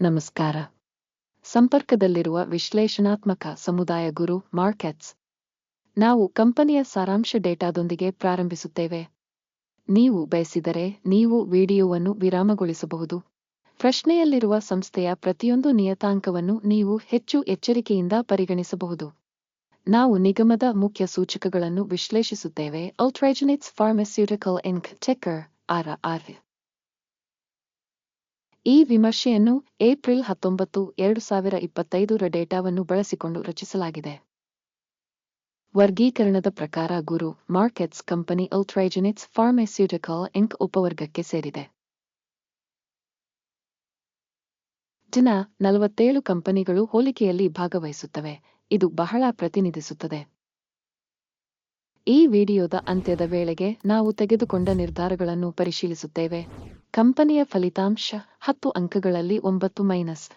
ನಮಸ್ಕಾರ. ಸಂಪರ್ಕದಲ್ಲಿರುವ ವಿಶ್ಲೇಷಣಾತ್ಮಕ ಸಮುದಾಯ ಗುರು ಮಾರ್ಕೆಟ್ಸ್ ನಾವು ಕಂಪನಿಯ ಸಾರಾಂಶ ಡೇಟಾದೊಂದಿಗೆ ಪ್ರಾರಂಭಿಸುತ್ತೇವೆ. ನೀವು ಬಯಸಿದರೆ ನೀವು ವಿಡಿಯೋವನ್ನು ವಿರಾಮಗೊಳಿಸಬಹುದು. ಪ್ರಶ್ನೆಯಲ್ಲಿರುವ ಸಂಸ್ಥೆಯ ಪ್ರತಿಯೊಂದು ನಿಯತಾಂಕವನ್ನು ನೀವು ಹೆಚ್ಚು ಎಚ್ಚರಿಕೆಯಿಂದ ಪರಿಗಣಿಸಬಹುದು. ನಾವು ನಿಗಮದ ಮುಖ್ಯ ಸೂಚಕಗಳನ್ನು ವಿಶ್ಲೇಷಿಸುತ್ತೇವೆ. Ultragenyx pharmaceutical inc checker R R ಈ ವಿಮರ್ಶೆಯನ್ನು ಏಪ್ರಿಲ್ ಹತ್ತೊಂಬತ್ತು, ಎರಡು ಸಾವಿರ ಇಪ್ಪತ್ತೈದರ ಡೇಟಾವನ್ನು ಬಳಸಿಕೊಂಡು ರಚಿಸಲಾಗಿದೆ. ವರ್ಗೀಕರಣದ ಪ್ರಕಾರ Guru Markets company Ultragenyx pharmaceutical inc ಉಪವರ್ಗಕ್ಕೆ ಸೇರಿದೆ. ದಿನ ನಲವತ್ತೇಳು ಕಂಪನಿಗಳು ಹೋಲಿಕೆಯಲ್ಲಿ ಭಾಗವಹಿಸುತ್ತವೆ. ಇದು ಬಹಳ ಪ್ರತಿನಿಧಿಸುತ್ತದೆ. ಈ ವಿಡಿಯೋದ ಅಂತ್ಯದ ವೇಳೆಗೆ ನಾವು ತೆಗೆದುಕೊಂಡ ನಿರ್ಧಾರಗಳನ್ನು ಪರಿಶೀಲಿಸುತ್ತೇವೆ. ಕಂಪನಿಯ ಫಲಿತಾಂಶ ಹತ್ತು ಅಂಕಗಳಲ್ಲಿ ಒಂಬತ್ತು ಮೈನಸ್.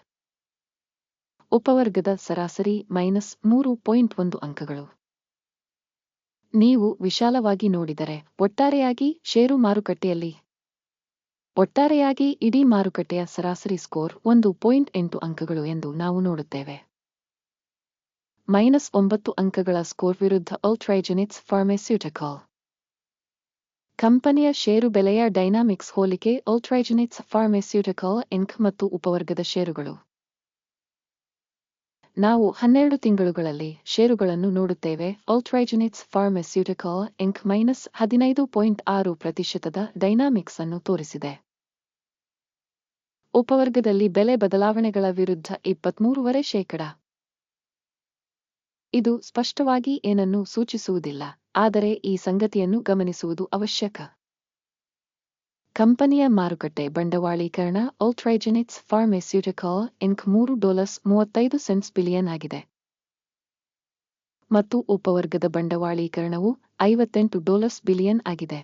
ಉಪವರ್ಗದ ಸರಾಸರಿ ಮೈನಸ್ ಮೂರು ಪಾಯಿಂಟ್ ಒಂದು ಅಂಕಗಳು. ನೀವು ವಿಶಾಲವಾಗಿ ನೋಡಿದರೆ ಒಟ್ಟಾರೆಯಾಗಿ ಷೇರು ಮಾರುಕಟ್ಟೆಯಲ್ಲಿ. ಒಟ್ಟಾರೆಯಾಗಿ ಇಡೀ ಮಾರುಕಟ್ಟೆಯ ಸರಾಸರಿ ಸ್ಕೋರ್ ಒಂದು ಪಾಯಿಂಟ್ ಎಂಟು ಅಂಕಗಳು ಎಂದು ನಾವು ನೋಡುತ್ತೇವೆ. ಮೈನಸ್ ಒಂಬತ್ತು ಅಂಕಗಳ ಸ್ಕೋರ್ ವಿರುದ್ಧ ಅಲ್ಟ್ರೈಜೆನಿಕ್ಸ್ ಫಾರ್ಮೆಸ್ಯೂಟಿಕಲ್ ಕಂಪನಿಯ ಷೇರು ಬೆಲೆಯ ಡೈನಾಮಿಕ್ಸ್ ಹೋಲಿಕೆ ಅಲ್ಟ್ರೈಜೆನಿಕ್ಸ್ ಫಾರ್ಮೆಸ್ಯೂಟಿಕಲ್ ಇಂಕ್ ಮತ್ತು ಉಪವರ್ಗದ ಷೇರುಗಳು. ನಾವು ಹನ್ನೆರಡು ತಿಂಗಳುಗಳಲ್ಲಿ ಷೇರುಗಳನ್ನು ನೋಡುತ್ತೇವೆ. ಅಲ್ಟ್ರೈಜೆನಿಕ್ಸ್ ಫಾರ್ಮೆಸ್ಯೂಟಿಕಲ್ ಇಂಕ್ ಮೈನಸ್ ಹದಿನೈದು ಪಾಯಿಂಟ್ ಆರು ಪ್ರತಿಶತದ ಡೈನಾಮಿಕ್ಸ್ ಅನ್ನು ತೋರಿಸಿದೆ. ಉಪವರ್ಗದಲ್ಲಿ ಬೆಲೆ ಬದಲಾವಣೆಗಳ ವಿರುದ್ಧ ಇಪ್ಪತ್ಮೂರುವರೆ ಶೇಕಡ. ಇದು ಸ್ಪಷ್ಟವಾಗಿ ಏನನ್ನೂ ಸೂಚಿಸುವುದಿಲ್ಲ, ಆದರೆ ಈ ಸಂಗತಿಯನ್ನು ಗಮನಿಸುವುದು ಅವಶ್ಯಕ. ಕಂಪನಿಯ ಮಾರುಕಟ್ಟೆ ಬಂಡವಾಳೀಕರಣ ಅಲ್ಟ್ರೈಜೆನಿಕ್ಸ್ ಫಾರ್ಮೆಸ್ಯೂಟಿಕಾ ಇಂಕ್ ಮೂರು ಡಾಲರ್ಸ್ ಮೂವತ್ತೈದು ಸೆಂಟ್ಸ್ ಬಿಲಿಯನ್ ಆಗಿದೆ. ಮತ್ತು ಉಪವರ್ಗದ ಬಂಡವಾಳೀಕರಣವು ಐವತ್ತೆಂಟು ಡಾಲರ್ಸ್ ಬಿಲಿಯನ್ ಆಗಿದೆ.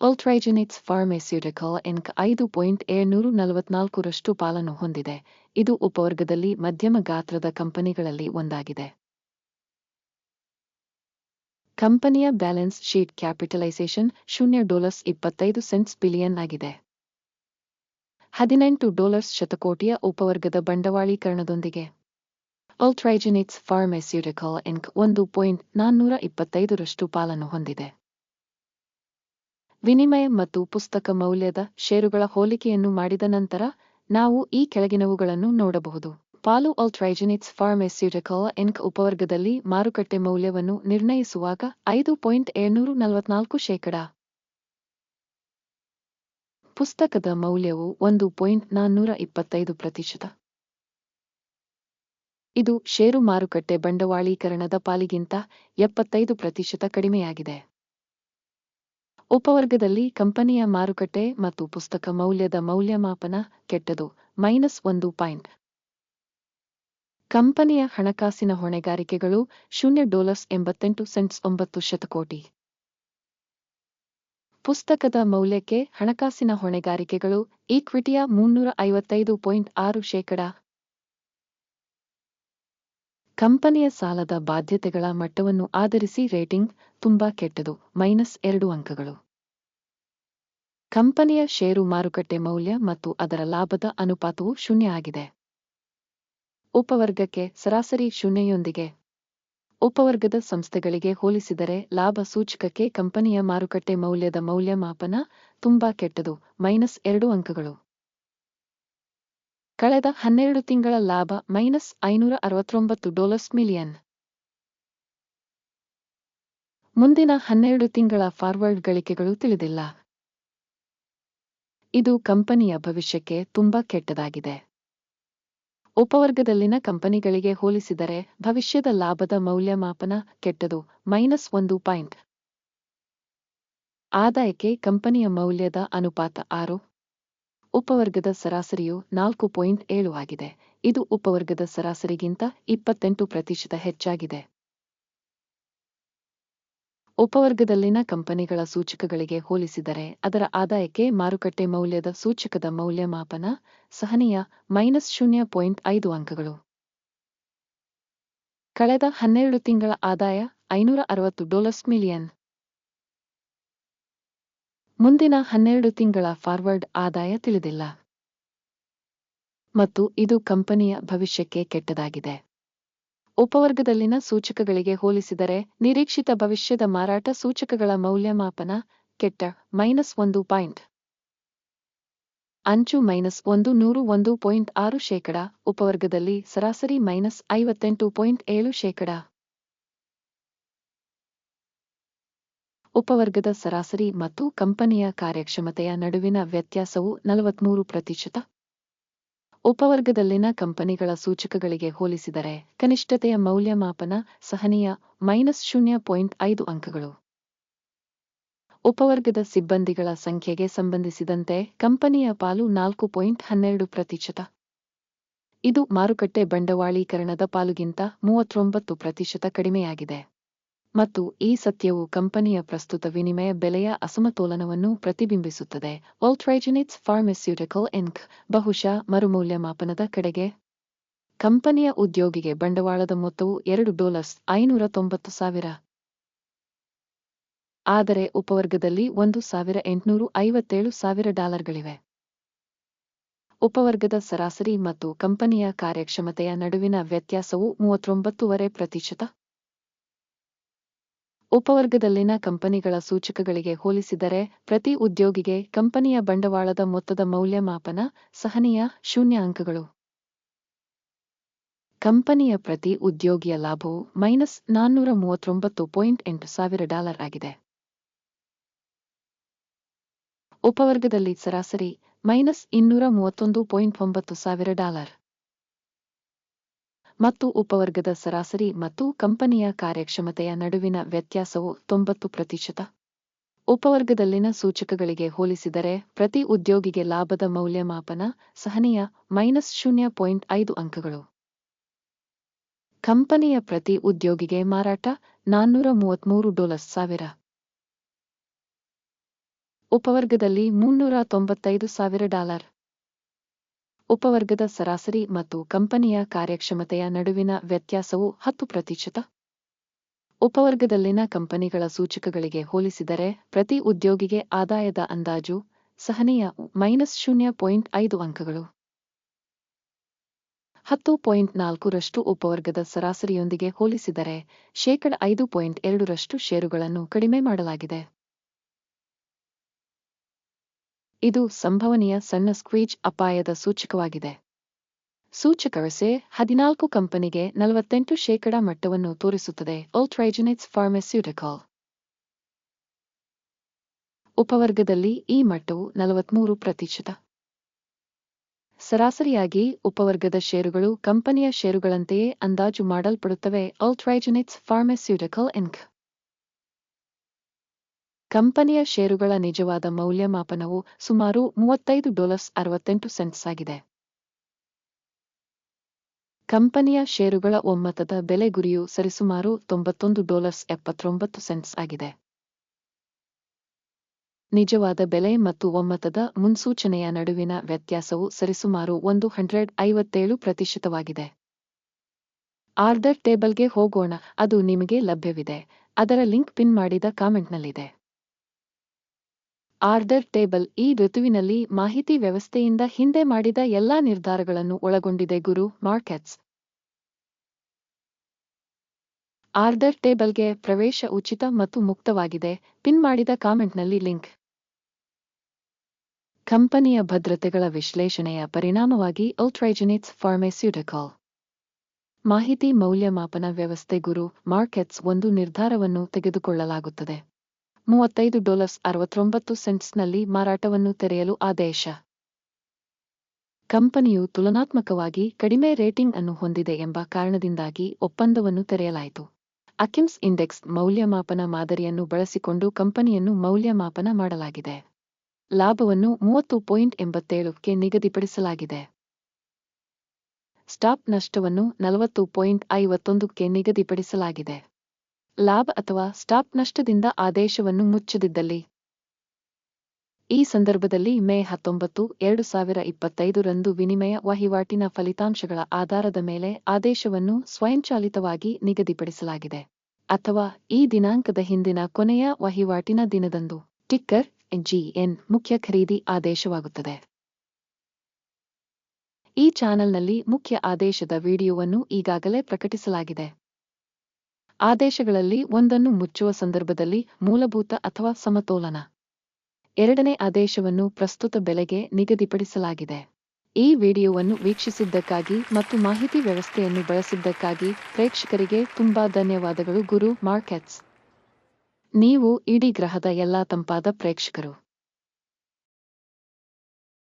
ಅಲ್ಟ್ರೈಜೆನಿಕ್ಸ್ ಫಾರ್ಮೆಸ್ಯೂಟಿಕಾ ಇಂಕ್ ಐದು ಪಾಯಿಂಟ್ ಏಳ್ನೂರು ನಲವತ್ನಾಲ್ಕರಷ್ಟು ಪಾಲನ್ನು ಹೊಂದಿದೆ. ಇದು ಉಪವರ್ಗದಲ್ಲಿ ಮಧ್ಯಮ ಗಾತ್ರದ ಕಂಪನಿಗಳಲ್ಲಿ ಒಂದಾಗಿದೆ. ಕಂಪನಿಯ ಬ್ಯಾಲೆನ್ಸ್ ಶೀಟ್ ಕ್ಯಾಪಿಟಲೈಸೇಷನ್ ಶೂನ್ಯ ಡಾಲರ್ಸ್ ಇಪ್ಪತ್ತೈದು ಸೆಂಟ್ಸ್ ಬಿಲಿಯನ್ ಆಗಿದೆ. ಹದಿನೆಂಟು ಡಾಲರ್ಸ್ ಶತಕೋಟಿಯ ಉಪವರ್ಗದ ಬಂಡವಾಳೀಕರಣದೊಂದಿಗೆ ಅಲ್ಟ್ರೈಜೆನಿಕ್ಸ್ ಫಾರ್ಮಸ್ಯೂಟಿಕಲ್ ಇಂಕ್ ಒಂದು ಪಾಯಿಂಟ್ ನಾನ್ನೂರ ಇಪ್ಪತ್ತೈದರಷ್ಟು ಪಾಲನ್ನು ಹೊಂದಿದೆ. ವಿನಿಮಯ ಮತ್ತು ಪುಸ್ತಕ ಮೌಲ್ಯದ ಷೇರುಗಳ ಹೋಲಿಕೆಯನ್ನು ಮಾಡಿದ ನಂತರ ನಾವು ಈ ಕೆಳಗಿನವುಗಳನ್ನು ನೋಡಬಹುದು. ಪಾಲು ಅಲ್ಟ್ರೈಜೆನಿಕ್ಸ್ ಫಾರ್ಮಸ್ಯೂಟಿಕಲ್ ಇಂಕ್ ಉಪವರ್ಗದಲ್ಲಿ ಮಾರುಕಟ್ಟೆ ಮೌಲ್ಯವನ್ನು ನಿರ್ಣಯಿಸುವಾಗ ಐದು ಪಾಯಿಂಟ್ ಏಳ್ನೂರು ನಲವತ್ನಾಲ್ಕು ಶೇಕಡ. ಪುಸ್ತಕದ ಮೌಲ್ಯವು ಒಂದು ಪಾಯಿಂಟ್ ನಾನ್ನೂರ ಇಪ್ಪತ್ತೈದು ಪ್ರತಿಶತ. ಇದು ಷೇರು ಮಾರುಕಟ್ಟೆ ಬಂಡವಾಳೀಕರಣದ ಪಾಲಿಗಿಂತ ಎಪ್ಪತ್ತೈದು ಪ್ರತಿಶತ ಕಡಿಮೆಯಾಗಿದೆ. ಉಪವರ್ಗದಲ್ಲಿ ಕಂಪನಿಯ ಮಾರುಕಟ್ಟೆ ಮತ್ತು ಪುಸ್ತಕ ಮೌಲ್ಯದ ಮೌಲ್ಯಮಾಪನ ಕೆಟ್ಟದು, ಮೈನಸ್ ಒಂದು ಪಾಯಿಂಟ್ ಕಂಪನಿಯ ಹಣಕಾಸಿನ ಹೊಣೆಗಾರಿಕೆಗಳು ಶೂನ್ಯ ಡಾಲರ್ಸ್ ಎಂಬತ್ತೆಂಟು ಸೆಂಟ್ಸ್ ಒಂಬತ್ತು ಶತಕೋಟಿ. ಪುಸ್ತಕದ ಮೌಲ್ಯಕ್ಕೆ ಹಣಕಾಸಿನ ಹೊಣೆಗಾರಿಕೆಗಳು ಈಕ್ವಿಟಿಯ ಮುನ್ನೂರ ಐವತ್ತೈದು ಪಾಯಿಂಟ್ ಆರು ಶೇಕಡ. ಕಂಪನಿಯ ಸಾಲದ ಬಾಧ್ಯತೆಗಳ ಮಟ್ಟವನ್ನು ಆಧರಿಸಿ ರೇಟಿಂಗ್ ತುಂಬಾ ಕೆಟ್ಟದು, ಮೈನಸ್ ಎರಡು ಅಂಕಗಳು. ಕಂಪನಿಯ ಷೇರು ಮಾರುಕಟ್ಟೆ ಮೌಲ್ಯ ಮತ್ತು ಅದರ ಲಾಭದ ಅನುಪಾತವು ಶೂನ್ಯ ಆಗಿದೆ. ಉಪವರ್ಗಕ್ಕೆ ಸರಾಸರಿ ಶೂನ್ಯಯೊಂದಿಗೆ ಉಪವರ್ಗದ ಸಂಸ್ಥೆಗಳಿಗೆ ಹೋಲಿಸಿದರೆ ಲಾಭ ಸೂಚಕಕ್ಕೆ ಕಂಪನಿಯ ಮಾರುಕಟ್ಟೆ ಮೌಲ್ಯದ ಮೌಲ್ಯಮಾಪನ ತುಂಬಾ ಕೆಟ್ಟದು, ಮೈನಸ್ ಎರಡು ಅಂಕಗಳು. ಕಳೆದ ಹನ್ನೆರಡು ತಿಂಗಳ ಲಾಭ ಮೈನಸ್ ಐನೂರ ಅರವತ್ತೊಂಬತ್ತು ಡಾಲರ್ಸ್ ಮಿಲಿಯನ್. ಮುಂದಿನ ಹನ್ನೆರಡು ತಿಂಗಳ ಫಾರ್ವರ್ಡ್ ಗಳಿಕೆಗಳು ತಿಳಿದಿಲ್ಲ. ಇದು ಕಂಪನಿಯ ಭವಿಷ್ಯಕ್ಕೆ ತುಂಬಾ ಕೆಟ್ಟದಾಗಿದೆ. ಉಪವರ್ಗದಲ್ಲಿನ ಕಂಪನಿಗಳಿಗೆ ಹೋಲಿಸಿದರೆ ಭವಿಷ್ಯದ ಲಾಭದ ಮೌಲ್ಯಮಾಪನ ಕೆಟ್ಟದು, ಮೈನಸ್ ಒಂದು ಪಾಯಿಂಟ್. ಆದಾಯಕ್ಕೆ ಕಂಪನಿಯ ಮೌಲ್ಯದ ಅನುಪಾತ ಆರು. ಉಪವರ್ಗದ ಸರಾಸರಿಯು ನಾಲ್ಕು ಪಾಯಿಂಟ್ ಏಳು ಆಗಿದೆ. ಇದು ಉಪವರ್ಗದ ಸರಾಸರಿಗಿಂತ ಇಪ್ಪತ್ತೆಂಟು ಪ್ರತಿಶತ ಹೆಚ್ಚಾಗಿದೆ. ಉಪವರ್ಗದಲ್ಲಿನ ಕಂಪನಿಗಳ ಸೂಚಕಗಳಿಗೆ ಹೋಲಿಸಿದರೆ ಅದರ ಆದಾಯಕ್ಕೆ ಮಾರುಕಟ್ಟೆ ಮೌಲ್ಯದ ಸೂಚಕದ ಮೌಲ್ಯಮಾಪನ ಸಹನೀಯ ಮೈನಸ್ ಶೂನ್ಯ ಪಾಯಿಂಟ್ ಐದು ಅಂಕಗಳು. ಕಳೆದ ಹನ್ನೆರಡು ತಿಂಗಳ ಆದಾಯ ಐನೂರ ಅರವತ್ತು ಡಾಲರ್ಸ್ ಮಿಲಿಯನ್. ಮುಂದಿನ ಹನ್ನೆರಡು ತಿಂಗಳ ಫಾರ್ವರ್ಡ್ ಆದಾಯ ತಿಳಿದಿಲ್ಲ. ಮತ್ತು ಇದು ಕಂಪನಿಯ ಭವಿಷ್ಯಕ್ಕೆ ಕೆಟ್ಟದಾಗಿದೆ. ಉಪವರ್ಗದಲ್ಲಿನ ಸೂಚಕಗಳಿಗೆ ಹೋಲಿಸಿದರೆ ನಿರೀಕ್ಷಿತ ಭವಿಷ್ಯದ ಮಾರಾಟ ಸೂಚಕಗಳ ಮೌಲ್ಯಮಾಪನ ಕೆಟ್ಟ ಮೈನಸ್ ಒಂದು ಪಾಯಿಂಟ್. ಅಂಚು ಮೈನಸ್ ಒಂದು ನೂರು ಒಂದು ಪಾಯಿಂಟ್ ಆರು ಶೇಕಡ, ಉಪವರ್ಗದಲ್ಲಿ ಸರಾಸರಿ ಮೈನಸ್ ಐವತ್ತೆಂಟು ಪಾಯಿಂಟ್ ಏಳು ಶೇಕಡ. ಉಪವರ್ಗದ ಸರಾಸರಿ ಮತ್ತು ಕಂಪನಿಯ ಕಾರ್ಯಕ್ಷಮತೆಯ ನಡುವಿನ ವ್ಯತ್ಯಾಸವು ನಲವತ್ಮೂರು ಪ್ರತಿಶತ. ಉಪವರ್ಗದಲ್ಲಿನ ಕಂಪನಿಗಳ ಸೂಚಕಗಳಿಗೆ ಹೋಲಿಸಿದರೆ ಕನಿಷ್ಠತೆಯ ಮೌಲ್ಯಮಾಪನ ಸಹನೀಯ ಮೈನಸ್ ಶೂನ್ಯ ಪಾಯಿಂಟ್ ಐದು ಅಂಕಗಳು. ಉಪವರ್ಗದ ಸಿಬ್ಬಂದಿಗಳ ಸಂಖ್ಯೆಗೆ ಸಂಬಂಧಿಸಿದಂತೆ ಕಂಪನಿಯ ಪಾಲು ನಾಲ್ಕು ಪಾಯಿಂಟ್ ಹನ್ನೆರಡು ಪ್ರತಿಶತ. ಇದು ಮಾರುಕಟ್ಟೆ ಬಂಡವಾಳೀಕರಣದ ಪಾಲುಗಿಂತ ಮೂವತ್ತೊಂಬತ್ತು ಪ್ರತಿಶತ ಕಡಿಮೆಯಾಗಿದೆ. ಮತ್ತು ಈ ಸತ್ಯವು ಕಂಪನಿಯ ಪ್ರಸ್ತುತ ವಿನಿಮಯ ಬೆಲೆಯ ಅಸಮತೋಲನವನ್ನು ಪ್ರತಿಬಿಂಬಿಸುತ್ತದೆ. ಓಲ್ಟ್ರೈಜಿನಿಟ್ಸ್ ಫಾರ್ಮಸ್ಯೂಟಿಕಲ್ ಇನ್ಕ್ ಬಹುಶಃ ಮರುಮೌಲ್ಯಮಾಪನದ ಕಡೆಗೆ. ಕಂಪನಿಯ ಉದ್ಯೋಗಿಗೆ ಬಂಡವಾಳದ ಮೊತ್ತವು ಎರಡು ಡಾಲರ್ಸ್ ಐನೂರ ತೊಂಬತ್ತು ಸಾವಿರ. ಆದರೆ ಉಪವರ್ಗದಲ್ಲಿ ಒಂದು ಸಾವಿರ ಎಂಟುನೂರು ಐವತ್ತೇಳು ಸಾವಿರ ಡಾಲರ್ಗಳಿವೆ. ಉಪವರ್ಗದ ಸರಾಸರಿ ಮತ್ತು ಕಂಪನಿಯ ಕಾರ್ಯಕ್ಷಮತೆಯ ನಡುವಿನ ವ್ಯತ್ಯಾಸವು ಮೂವತ್ತೊಂಬತ್ತೂವರೆ ಪ್ರತಿಶತ. ಉಪವರ್ಗದಲ್ಲಿನ ಕಂಪನಿಗಳ ಸೂಚಕಗಳಿಗೆ ಹೋಲಿಸಿದರೆ, ಪ್ರತಿ ಉದ್ಯೋಗಿಗೆ ಕಂಪನಿಯ ಬಂಡವಾಳದ ಮೊತ್ತದ ಮೌಲ್ಯಮಾಪನ ಸಹನೀಯ ಶೂನ್ಯ ಅಂಕಗಳು ಕಂಪನಿಯ ಪ್ರತಿ ಉದ್ಯೋಗಿಯ ಲಾಭವು ಮೈನಸ್ ನಾನ್ನೂರ ಮೂವತ್ತೊಂಬತ್ತು ಪಾಯಿಂಟ್ ಎಂಟು ಸಾವಿರ ಡಾಲರ್ ಆಗಿದೆ. ಉಪವರ್ಗದಲ್ಲಿ ಸರಾಸರಿ ಮೈನಸ್ ಇನ್ನೂರ ಮೂವತ್ತೊಂದು ಪಾಯಿಂಟ್ ಒಂಬತ್ತು ಸಾವಿರ ಡಾಲರ್. ಮತ್ತು ಉಪವರ್ಗದ ಸರಾಸರಿ ಮತ್ತು ಕಂಪನಿಯ ಕಾರ್ಯಕ್ಷಮತೆಯ ನಡುವಿನ ವ್ಯತ್ಯಾಸವು ತೊಂಬತ್ತು ಪ್ರತಿಶತ. ಉಪವರ್ಗದಲ್ಲಿನ ಸೂಚಕಗಳಿಗೆ ಹೋಲಿಸಿದರೆ ಪ್ರತಿ ಉದ್ಯೋಗಿಗೆ ಲಾಭದ ಮೌಲ್ಯಮಾಪನ ಸಹನೀಯ ಮೈನಸ್ ಶೂನ್ಯ ಪಾಯಿಂಟ್ ಐದು ಅಂಕಗಳು. ಕಂಪನಿಯ ಪ್ರತಿ ಉದ್ಯೋಗಿಗೆ ಮಾರಾಟ ನಾನ್ನೂರ ಮೂವತ್ಮೂರು ಡಾಲರ್ ಸಾವಿರ. ಉಪವರ್ಗದಲ್ಲಿ ಮುನ್ನೂರ ತೊಂಬತ್ತೈದು ಸಾವಿರ ಡಾಲರ್. ಉಪವರ್ಗದ ಸರಾಸರಿ ಮತ್ತು ಕಂಪನಿಯ ಕಾರ್ಯಕ್ಷಮತೆಯ ನಡುವಿನ ವ್ಯತ್ಯಾಸವು ಹತ್ತು ಪ್ರತಿಶತ. ಉಪವರ್ಗದಲ್ಲಿನ ಕಂಪನಿಗಳ ಸೂಚಕಗಳಿಗೆ ಹೋಲಿಸಿದರೆ ಪ್ರತಿ ಉದ್ಯೋಗಿಗೆ ಆದಾಯದ ಅಂದಾಜು ಸಹನೀಯ ಮೈನಸ್ ಶೂನ್ಯ ಪಾಯಿಂಟ್ ಐದು ಅಂಕಗಳು. ಹತ್ತು ಪಾಯಿಂಟ್ ನಾಲ್ಕರಷ್ಟು ಉಪವರ್ಗದ ಸರಾಸರಿಯೊಂದಿಗೆ ಹೋಲಿಸಿದರೆ ಶೇಕಡ ಐದು ಪಾಯಿಂಟ್ ಎರಡರಷ್ಟು ಷೇರುಗಳನ್ನು ಕಡಿಮೆ ಮಾಡಲಾಗಿದೆ. ಇದು ಸಂಭವನೀಯ ಸಣ್ಣ ಸ್ಕ್ವೀಜ್ ಅಪಾಯದ ಸೂಚಕವಾಗಿದೆ. ಸೂಚಕರಸೆ ಹದಿನಾಲ್ಕು ಕಂಪನಿಗೆ ನಲವತ್ತೆಂಟು ಶೇಕಡಾ ಮಟ್ಟವನ್ನು ತೋರಿಸುತ್ತದೆ ಓಲ್ಟ್ರೈಜನಿಟ್ಸ್ ಫಾರ್ಮಸ್ಯೂಟಿಕಲ್ ಉಪವರ್ಗದಲ್ಲಿ ಈ ಮಟ್ಟವು ನಲವತ್ಮೂರು ಪ್ರತಿಶತ. ಸರಾಸರಿಯಾಗಿ ಉಪವರ್ಗದ ಷೇರುಗಳು ಕಂಪನಿಯ ಷೇರುಗಳಂತೆಯೇ ಅಂದಾಜು ಮಾಡಲ್ಪಡುತ್ತವೆ ಓಲ್ಟ್ರೈಜನಿಟ್ಸ್ ಫಾರ್ಮಸ್ಯೂಟಿಕಲ್ ಇನ್ಕ್ ಕಂಪನಿಯ ಷೇರುಗಳ ನಿಜವಾದ ಮೌಲ್ಯಮಾಪನವು ಸುಮಾರು ಮೂವತ್ತೈದು ಡಾಲರ್ಸ್ ಅರವತ್ತೆಂಟು ಸೆಂಟ್ಸ್ ಆಗಿದೆ. ಕಂಪನಿಯ ಷೇರುಗಳ ಒಮ್ಮತದ ಬೆಲೆ ಗುರಿಯು ಸರಿಸುಮಾರು ತೊಂಬತ್ತೊಂದು ಡಾಲರ್ಸ್ ಎಪ್ಪತ್ತೊಂಬತ್ತು ಸೆಂಟ್ಸ್ ಆಗಿದೆ. ನಿಜವಾದ ಬೆಲೆ ಮತ್ತು ಒಮ್ಮತದ ಮುನ್ಸೂಚನೆಯ ನಡುವಿನ ವ್ಯತ್ಯಾಸವು ಸರಿಸುಮಾರು ಒಂದು ಹಂಡ್ರೆಡ್ ಐವತ್ತೇಳು ಪ್ರತಿಶತವಾಗಿದೆ. ಆರ್ಡರ್ ಟೇಬಲ್ಗೆ ಹೋಗೋಣ, ಅದು ನಿಮಗೆ ಲಭ್ಯವಿದೆ. ಅದರ ಲಿಂಕ್ ಪಿನ್ ಮಾಡಿದ ಕಾಮೆಂಟ್ನಲ್ಲಿದೆ. ಆರ್ಡರ್ ಟೇಬಲ್ ಈ ಋತುವಿನಲ್ಲಿ ಮಾಹಿತಿ ವ್ಯವಸ್ಥೆಯಿಂದ ಹಿಂದೆ ಮಾಡಿದ ಎಲ್ಲಾ ನಿರ್ಧಾರಗಳನ್ನು ಒಳಗೊಂಡಿದೆ ಗುರು ಮಾರ್ಕೆಟ್ಸ್. ಆರ್ಡರ್ ಟೇಬಲ್ಗೆ ಪ್ರವೇಶ ಉಚಿತ ಮತ್ತು ಮುಕ್ತವಾಗಿದೆ. ಪಿನ್ ಮಾಡಿದ ಕಾಮೆಂಟ್ನಲ್ಲಿ ಲಿಂಕ್. ಕಂಪನಿಯ ಭದ್ರತೆಗಳ ವಿಶ್ಲೇಷಣೆಯ ಪರಿಣಾಮವಾಗಿ ಔಟ್ರೈಜನಿಟ್ಸ್ ಫಾರ್ಮೆಸ್ಯೂಟಿಕಲ್. ಮಾಹಿತಿ ಮೌಲ್ಯಮಾಪನ ವ್ಯವಸ್ಥೆ ಗುರು ಮಾರ್ಕೆಟ್ಸ್ ಒಂದು ನಿರ್ಧಾರವನ್ನು ತೆಗೆದುಕೊಳ್ಳಲಾಗುತ್ತದೆ. ಮೂವತ್ತೈದು ಡಾಲರ್ಸ್ ಅರವತ್ತೊಂಬತ್ತು ಸೆಂಟ್ಸ್ನಲ್ಲಿ ಮಾರಾಟವನ್ನು ತೆರೆಯಲು ಆದೇಶ. ಕಂಪನಿಯು ತುಲನಾತ್ಮಕವಾಗಿ ಕಡಿಮೆ ರೇಟಿಂಗ್ ಅನ್ನು ಹೊಂದಿದೆ ಎಂಬ ಕಾರಣದಿಂದಾಗಿ ಒಪ್ಪಂದವನ್ನು ತೆರೆಯಲಾಯಿತು. ಅಕಿಮ್ಸ್ ಇಂಡೆಕ್ಸ್ ಮೌಲ್ಯಮಾಪನ ಮಾದರಿಯನ್ನು ಬಳಸಿಕೊಂಡು ಕಂಪನಿಯನ್ನು ಮೌಲ್ಯಮಾಪನ ಮಾಡಲಾಗಿದೆ. ಲಾಭವನ್ನು ಮೂವತ್ತು ಪಾಯಿಂಟ್ ಎಂಬತ್ತೇಳಕ್ಕೆ ನಿಗದಿಪಡಿಸಲಾಗಿದೆ. ಸ್ಟಾಪ್ ನಷ್ಟವನ್ನು ನಲವತ್ತು ಪಾಯಿಂಟ್ ಐವತ್ತೊಂದಕ್ಕೆ ನಿಗದಿಪಡಿಸಲಾಗಿದೆ. ಲಾಭ ಅಥವಾ ಸ್ಟಾಪ್ ನಷ್ಟದಿಂದ ಆದೇಶವನ್ನು ಮುಚ್ಚದಿದ್ದಲ್ಲಿ. ಈ ಸಂದರ್ಭದಲ್ಲಿ ಮೇ ಹತ್ತೊಂಬತ್ತು, ಎರಡು ಸಾವಿರ ಇಪ್ಪತ್ತೈದು ರಂದು ವಿನಿಮಯ ವಹಿವಾಟಿನ ಫಲಿತಾಂಶಗಳ ಆಧಾರದ ಮೇಲೆ ಆದೇಶವನ್ನು ಸ್ವಯಂಚಾಲಿತವಾಗಿ ನಿಗದಿಪಡಿಸಲಾಗಿದೆ. ಅಥವಾ ಈ ದಿನಾಂಕದ ಹಿಂದಿನ ಕೊನೆಯ ವಹಿವಾಟಿನ ದಿನದಂದು. ಟಿಕ್ಕರ್ ಜಿಎನ್ ಮುಖ್ಯ ಖರೀದಿ ಆದೇಶವಾಗುತ್ತದೆ. ಈ ಚಾನೆಲ್ನಲ್ಲಿ ಮುಖ್ಯ ಆದೇಶದ ವಿಡಿಯೋವನ್ನು ಈಗಾಗಲೇ ಪ್ರಕಟಿಸಲಾಗಿದೆ. ಆದೇಶಗಳಲ್ಲಿ ಒಂದನ್ನು ಮುಚ್ಚುವ ಸಂದರ್ಭದಲ್ಲಿ ಮೂಲಭೂತ ಅಥವಾ ಸಮತೋಲನ. ಎರಡನೇ ಆದೇಶವನ್ನು ಪ್ರಸ್ತುತ ಬೆಲೆಗೆ ನಿಗದಿಪಡಿಸಲಾಗಿದೆ. ಈ ವಿಡಿಯೋವನ್ನು ವೀಕ್ಷಿಸಿದ್ದಕ್ಕಾಗಿ ಮತ್ತು ಮಾಹಿತಿ ವ್ಯವಸ್ಥೆಯನ್ನು ಬಳಸಿದ್ದಕ್ಕಾಗಿ ಪ್ರೇಕ್ಷಕರಿಗೆ ತುಂಬಾ ಧನ್ಯವಾದಗಳು ಗುರು ಮಾರ್ಕೆಟ್ಸ್. ನೀವು ಇಡೀ ಗ್ರಹದ ಎಲ್ಲಾ ತಂಪಾದ ಪ್ರೇಕ್ಷಕರು.